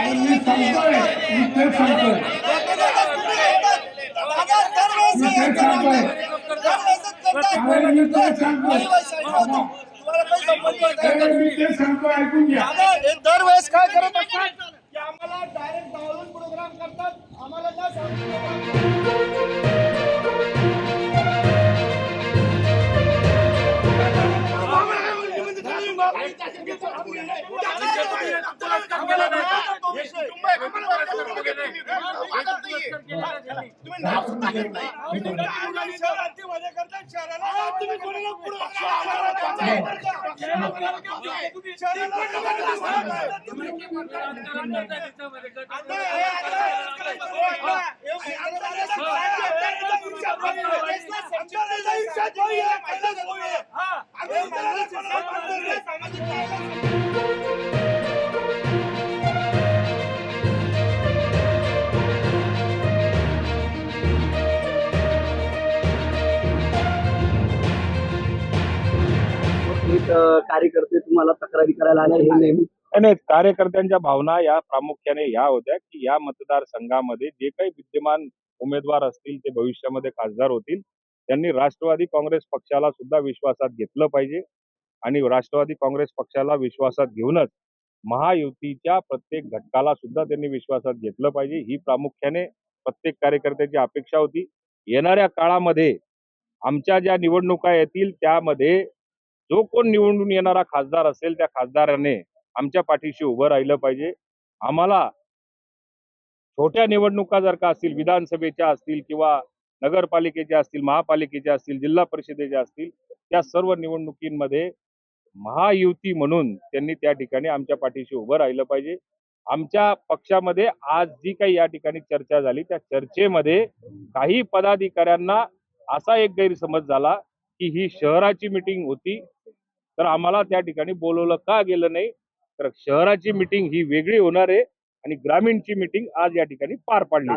मी सांगतोय मी तेच सांगतोय मी तेच सांगतोय अरे मी तेच सांगतोय मी तेच ऐकून घ्या. दरवेळेस काय करत असतात? की आम्हाला डायरेक्ट डावलून प्रोग्राम करतात. आम्हाला काय सांगतात एक अ, कार्यकर्ते तुम्हाला तक्रारी करायला आले हे नेहमी? नाही, कार्यकर्त्यांच्या भावना या प्रामुख्याने ह्या होत्या की या मतदारसंघामध्ये जे काही विद्यमान उमेदवार असतील ते भविष्यामध्ये खासदार होतील त्यांनी राष्ट्रवादी काँग्रेस पक्षाला सुद्धा विश्वासात घेतलं पाहिजे आणि राष्ट्रवादी काँग्रेस पक्षाला विश्वासात घेऊनच महायुतीच्या प्रत्येक घटकाला सुद्धा त्यांनी विश्वासात घेतलं पाहिजे. ही प्रामुख्याने प्रत्येक कार्यकर्त्याची अपेक्षा होती. येणाऱ्या काळामध्ये आमच्या ज्या निवडणुका येतील त्यामध्ये जो कोण निवडून येणारा खासदार असेल त्या खासदाराने आमच्या पाठीशी उभं राहिलं पाहिजे. आम्हाला छोट्या निवडणुका जर का असतील विधानसभेच्या असतील किंवा नगरपालिकेच्या असतील महापालिकेच्या असतील जिल्हा परिषदेच्या असतील त्या सर्व निवडणुकींमध्ये महायुती म्हणून त्यांनी त्या ठिकाणी आमच्या पाठीशी उभं राहिलं पाहिजे. आमच्या पक्षामध्ये आज जी काही या ठिकाणी चर्चा झाली त्या चर्चेमध्ये काही पदाधिकाऱ्यांना असा एक गैरसमज झाला की ही शहराची मिटिंग होती तर आम्हाला त्या ठिकाणी बोलवलं का गेलं नाही? तर शहराची मिटिंग ही वेगळी होणार आहे आणि ग्रामीणची मिटिंग आज या ठिकाणी पार पाडली